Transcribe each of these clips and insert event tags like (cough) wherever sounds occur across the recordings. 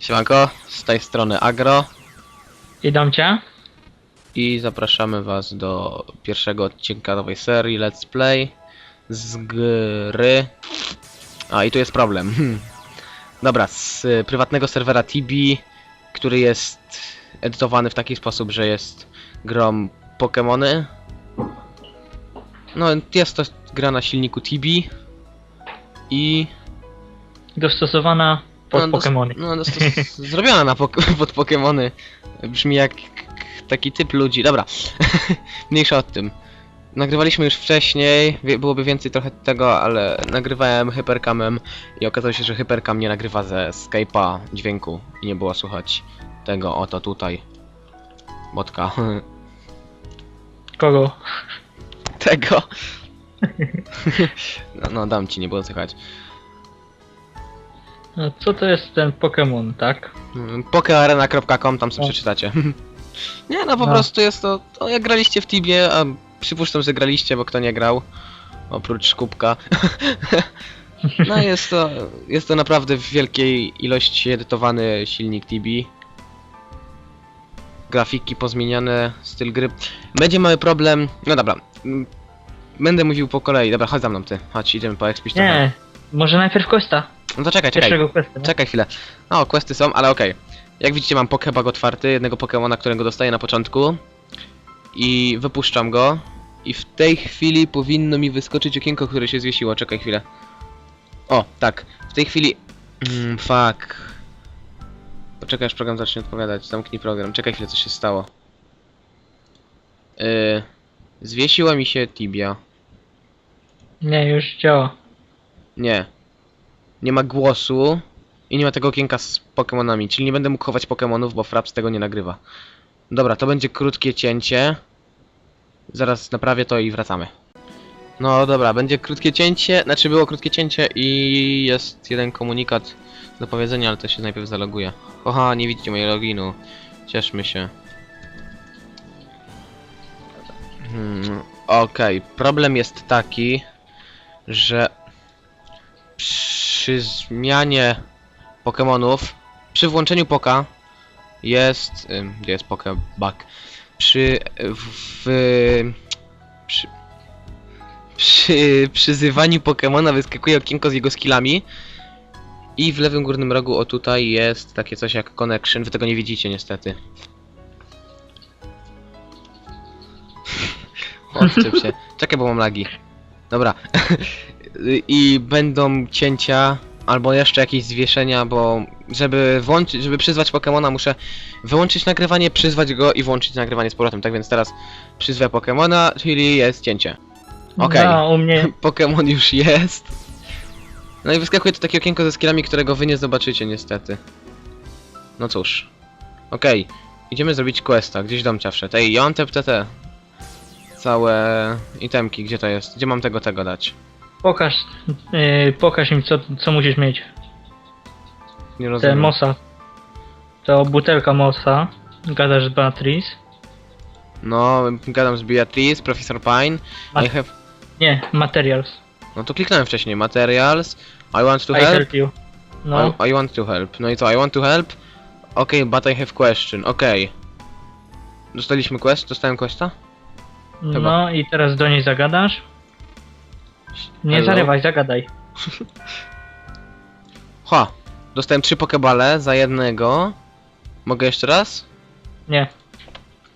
Siemanko, z tej strony Agro Idą cię? i zapraszamy was do pierwszego odcinka nowej serii Let's Play z gry... A i tu jest problem. Hmm. (laughs) Dobra, z y, prywatnego serwera TB, który jest edytowany w taki sposób, że jest grą Pokémony. No, jest to gra na silniku TB i Dostosowana pod no, dos- Pokémony. No, dostos- (laughs) zrobiona na pok- (laughs) pod Pokémony. Brzmi jak taki typ ludzi. Dobra, (laughs) mniejsza o tym. Nagrywaliśmy już wcześniej, wie- byłoby więcej trochę tego, ale nagrywałem hypercamem i okazało się, że hypercam nie nagrywa ze Skype'a dźwięku i nie było słychać tego oto tutaj. Botka. Kogo? tego. no, no dam ci, nie było słychać. No, co to jest ten Pokémon, tak? Mm, Pokearena.com, tam sobie O. przeczytacie. (laughs) nie, no po No. prostu jest to, to jak graliście w Tibie, a przypuszczam, że graliście, bo kto nie grał, oprócz Kubka. (laughs) no jest to, jest to naprawdę w wielkiej ilości edytowany silnik Tibi. Grafiki pozmieniane, styl gry. Będzie mały problem, no dobra. mm, Będę mówił po kolei, dobra, chodź za mną ty, chodź, idziemy po expić trochę. Nie, może najpierw Questa. No to czekaj, czekaj. Pierwszego Questa. nie? Czekaj chwilę. No, questy są, ale okej. Jak widzicie mam pokebag otwarty, jednego Pokemona, którego dostaję na początku. I wypuszczam go. I w tej chwili powinno mi wyskoczyć okienko, które się zwiesiło. Czekaj chwilę. O, tak. W tej chwili... Mm, fuck. Poczekaj, aż program zacznie odpowiadać. Zamknij program. Czekaj chwilę, co się stało. Yy... Zwiesiła mi się tibia. Nie, już działa. Nie. Nie ma głosu i nie ma tego okienka z Pokemonami, czyli nie będę mógł chować Pokemonów, bo Fraps tego nie nagrywa. Dobra, to będzie krótkie cięcie. Zaraz naprawię to i wracamy. No dobra, będzie krótkie cięcie, znaczy było krótkie cięcie i jest jeden komunikat do powiedzenia, ale to się najpierw zaloguje. Oha, nie widzicie mojego loginu. Cieszmy się. Hmm, Okej, problem jest taki, że przy zmianie Pokemonów, przy włączeniu Poka jest. Gdzie jest Pokebug? Przy. W, przy. Przy przyzywaniu Pokemona wyskakuje okienko z jego skillami. I w lewym górnym rogu, o tutaj, jest takie coś jak connection. Wy tego nie widzicie, niestety. (laughs) Odczep się. Czekaj, bo mam lagi. Dobra. (laughs) I będą cięcia albo jeszcze jakieś zwieszenia, bo żeby włączyć, żeby przyzwać Pokemona muszę wyłączyć nagrywanie, przyzwać go i włączyć nagrywanie z powrotem. Tak więc teraz przyzwę Pokemona, czyli jest cięcie. Okej. No, u mnie... (laughs) Pokémon już jest. No i wyskakuje tu takie okienko ze skillami, którego wy nie zobaczycie niestety. No cóż. Okej. Idziemy zrobić questa, gdzieś domcia wszedł. Ej, ja mam te. Całe itemki, gdzie to jest? Gdzie mam tego tego dać? Pokaż, yy, pokaż im co, co musisz mieć. Nie Te rozumiem. mosa. To butelka mosa. Gadasz z Beatrice. No, gadam z Beatrice, Professor Pine. I have... Nie, materials. No to kliknąłem wcześniej. Materials. I want to I help. help you. No, I, I want to help. No i co? I want to help? Okay, but I have question. Okej. Dostaliśmy quest? Dostałem questa? chyba. no i teraz do niej zagadasz. Nie Hello? zarywaj, zagadaj. (laughs) Ha! Dostałem trzy pokebale za jednego. Mogę jeszcze raz? Nie.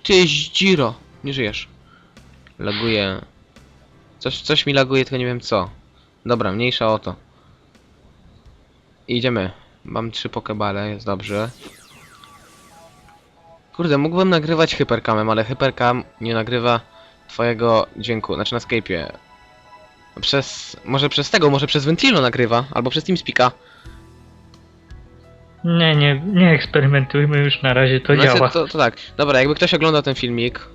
Ty Dziro! Nie żyjesz. Laguje. Coś, coś mi laguje, tylko nie wiem co. Dobra, mniejsza o to. Idziemy. Mam trzy pokebale, jest dobrze. Kurde, mógłbym nagrywać hypercamem, ale hypercam nie nagrywa twojego dźwięku, znaczy na Skype'ie. Przez... może przez tego, może przez Ventrilo nagrywa, albo przez TeamSpeak'a. Nie, nie, nie eksperymentujmy już na razie, to Znaczy, działa. To, to tak. Dobra, jakby ktoś oglądał ten filmik,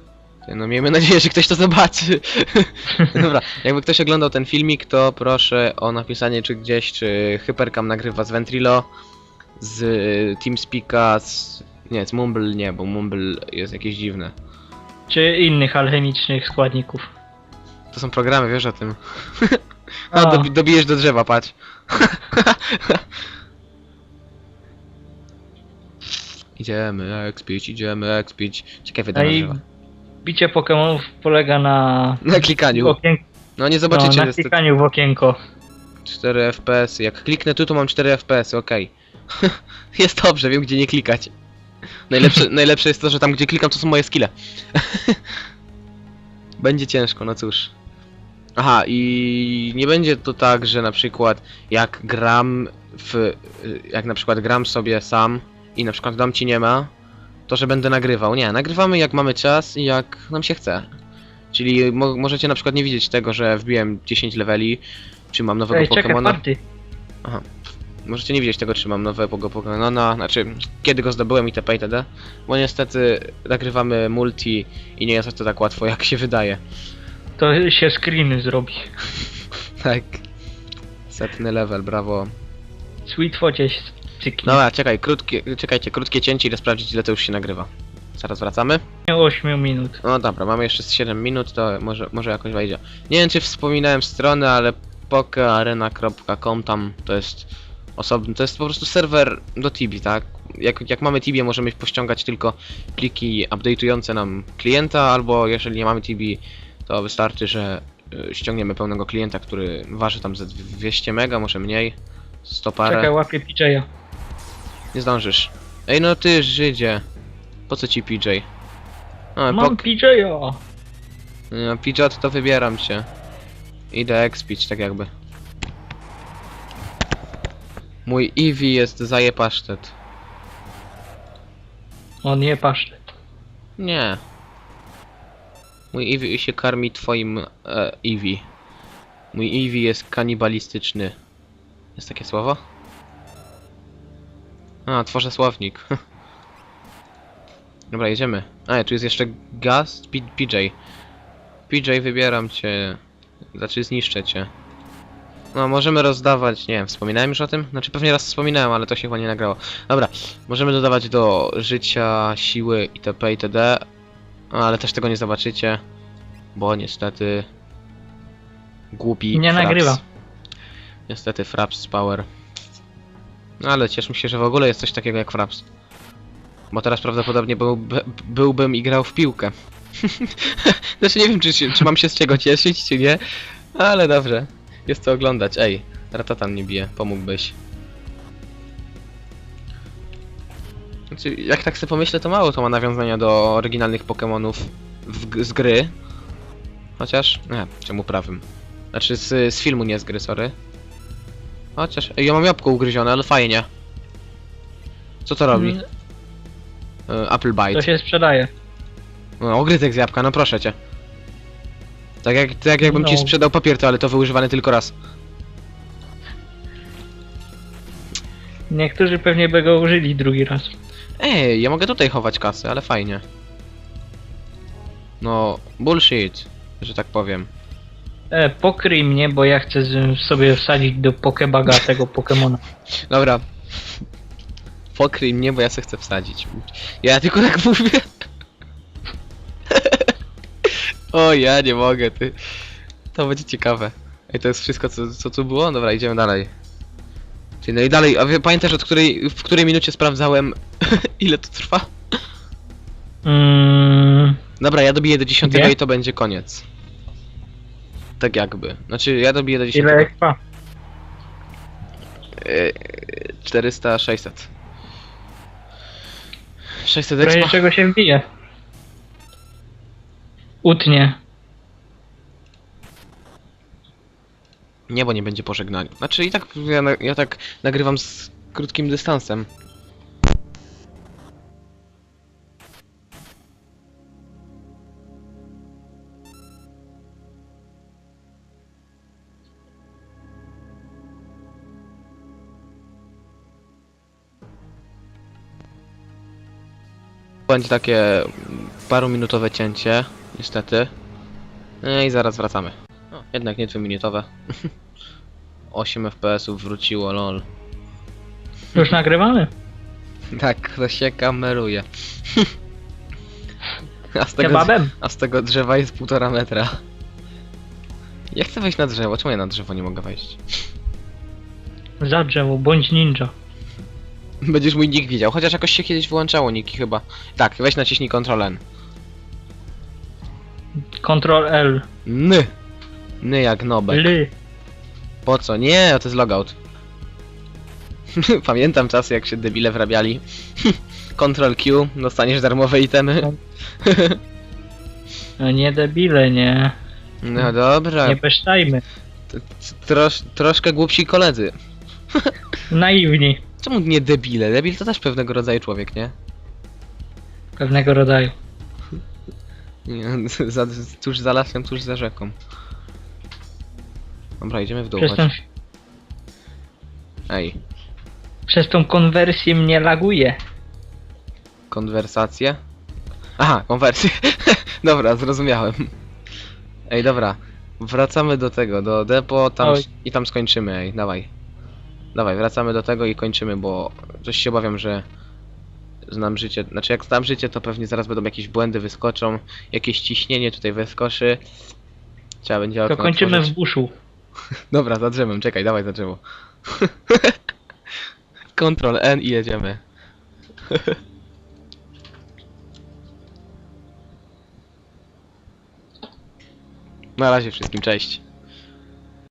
no miejmy nadzieję, że ktoś to zobaczy. (laughs) Dobra, jakby ktoś oglądał ten filmik, to proszę o napisanie czy gdzieś, czy Hypercam nagrywa z Ventrilo, z y, TeamSpeak'a, z... Nie, z Mumble nie, bo Mumble jest jakieś dziwne. Czy innych alchemicznych składników. To są programy, wiesz o tym. (laughs) A, dobi dobijesz do drzewa, patrz. (laughs) Idziemy expić, idziemy expić. Ciekawe No i drzewa. bicie Pokemonów polega na... (laughs) Na klikaniu. No nie No, zobaczycie na klikaniu w okienko. 4 FPS. Jak kliknę tu, to mam 4 FPS, okej. jest dobrze, wiem gdzie nie klikać. Najlepsze, najlepsze jest to, że tam gdzie klikam to są moje skille. będzie ciężko, no cóż. Aha, i nie będzie to tak, że na przykład jak gram w... jak na przykład gram sobie sam i na przykład dam ci nie ma, to że będę nagrywał. Nie, nagrywamy jak mamy czas i jak nam się chce. Czyli mo możecie na przykład nie widzieć tego, że wbiłem 10 leveli, czy mam nowego Ej, czekaj, Pokemona. party. Możecie nie widzieć tego, czy mam nowego Pokemona, znaczy kiedy go zdobyłem itp. itd. Bo niestety nagrywamy multi i nie jest to tak łatwo jak się wydaje. To się screeny zrobi. Tak. Setny level, brawo. Sweet focie się cyknie. Dobra, czekaj, krótkie, czekajcie, krótkie cięcie, ile sprawdzić ile to już się nagrywa. Zaraz wracamy. 8 minut. No dobra, mamy jeszcze z 7 minut, to może, może jakoś wejdzie. Nie wiem czy wspominałem stronę, ale pokearena.com tam to jest osobny, to jest po prostu serwer do Tibi, tak? Jak, jak mamy Tibię możemy pościągać tylko pliki update'ujące nam klienta, albo jeżeli nie mamy Tibi, to wystarczy, że y, ściągniemy pełnego klienta, który waży tam ze 200 mega, może mniej. 100 parę. Czekaj, łapię PJ'a. Nie zdążysz. Ej no ty Żydzie. Po co ci PJ? A, Mam pok- PJ'a. no, Pidgeot to wybieram cię. Idę expić, tak jakby. Mój Eevee jest zaje pasztet. On nie pasztet. Nie. Mój Eevee się karmi twoim e, Eevee. Mój Eevee jest kanibalistyczny. Jest takie słowo? A, tworzę słownik. (laughs) Dobra, jedziemy. A, tu jest jeszcze P PJ. PJ, wybieram cię. Znaczy, zniszczę cię. No, możemy rozdawać, nie wiem, wspominałem już o tym? Znaczy, pewnie raz wspominałem, ale to się chyba nie nagrało. Dobra, możemy dodawać do życia, siły itp. itd. No, ale też tego nie zobaczycie, bo niestety... Głupi Nie Fraps. nagrywa. Niestety Fraps Power. No ale cieszmy się, że w ogóle jest coś takiego jak Fraps. Bo teraz prawdopodobnie byłby, byłbym i grał w piłkę. (laughs) znaczy nie wiem, czy, się- czy mam się z czego cieszyć, czy nie. Ale dobrze. Jest to oglądać. Ej, ratatan nie bije, pomógłbyś. Znaczy, jak tak sobie pomyślę, to mało to ma nawiązania do oryginalnych Pokémonów w z gry. Chociaż... Nie, czemu prawym? Znaczy z, z filmu, nie z gry, sorry. Chociaż... Ej, ja mam jabłko ugryzione, ale fajnie. Co to robi? Mm, Y, Apple Bite. To się sprzedaje. No, ogryzek z jabłka, no proszę cię. Tak jak, tak jakbym ci No. sprzedał papier toaletowy używany tylko raz. Niektórzy pewnie by go użyli drugi raz. Ej, ja mogę tutaj chować kasy, ale fajnie. No, bullshit, że tak powiem. E, pokryj mnie, bo ja chcę z- sobie wsadzić do Pokebaga (laughs) tego Pokemona. Dobra. Pokryj mnie, bo ja se chcę wsadzić. Ja tylko tak mówię. (laughs) o, ja nie mogę, ty. To będzie ciekawe. Ej, to jest wszystko, co, co tu było? Dobra, idziemy dalej. Ty, no i dalej, a wy pamiętasz, od której, w której minucie sprawdzałem, (laughs) ile to trwa? Mm, Dobra, ja dobiję do 10 Gdzie? i to będzie koniec. Tak jakby. Znaczy, ja dobiję do 10. ile? Yy, 400, 600. 600 W razie expa. czego się wbije. Utnie. Nie, bo nie będzie pożegnania. Znaczy i tak ja, ja tak nagrywam z krótkim dystansem. Będzie takie mm, paruminutowe cięcie, niestety. No i zaraz wracamy. Jednak nie dwuminutowe. (laughs) 8 FPS-ów wróciło, lol. Już nagrywamy? (laughs) Tak, to się kameruje. (laughs) A z, tego, Kebabem? a z tego drzewa jest półtora metra. Ja chcę wejść na drzewo, czemu ja na drzewo nie mogę wejść? Za drzewo, bądź ninja. Będziesz mój nick widział, chociaż jakoś się kiedyś wyłączało niki chyba. Tak, weź naciśnij Ctrl N. Ctrl L. Ny. Ny jak nobek. Ly. Po co? Nie, to jest logout. (laughs) Pamiętam czasy jak się debile wrabiali. (laughs) Ctrl Q, dostaniesz darmowe itemy. No nie debile, nie. No dobra, Nie besztajmy. trosz, troszkę głupsi koledzy. (laughs) Naiwni. Czemu nie debile? Debil to też pewnego rodzaju człowiek, nie? Pewnego rodzaju. nie za, tuż za lasem, tuż za rzeką. Dobra, idziemy w dół. Przez, Chodź. ten, Ej, przez tą konwersję mnie laguje. konwersacje? Aha, konwersję. (laughs) dobra, zrozumiałem. Ej, dobra. Wracamy do tego, do depo tam Oj. i tam skończymy, ej, dawaj. Dawaj, wracamy do tego i kończymy, bo coś się obawiam, że znam życie. Znaczy jak znam życie, to pewnie zaraz będą jakieś błędy wyskoczą, jakieś ciśnienie tutaj wyskoczy. Trzeba będzie To okno kończymy otworzyć. w buszu. (laughs) Dobra, za drzewem, czekaj, dawaj za drzewo. (laughs) Ctrl N i jedziemy. (laughs) Na razie wszystkim, cześć.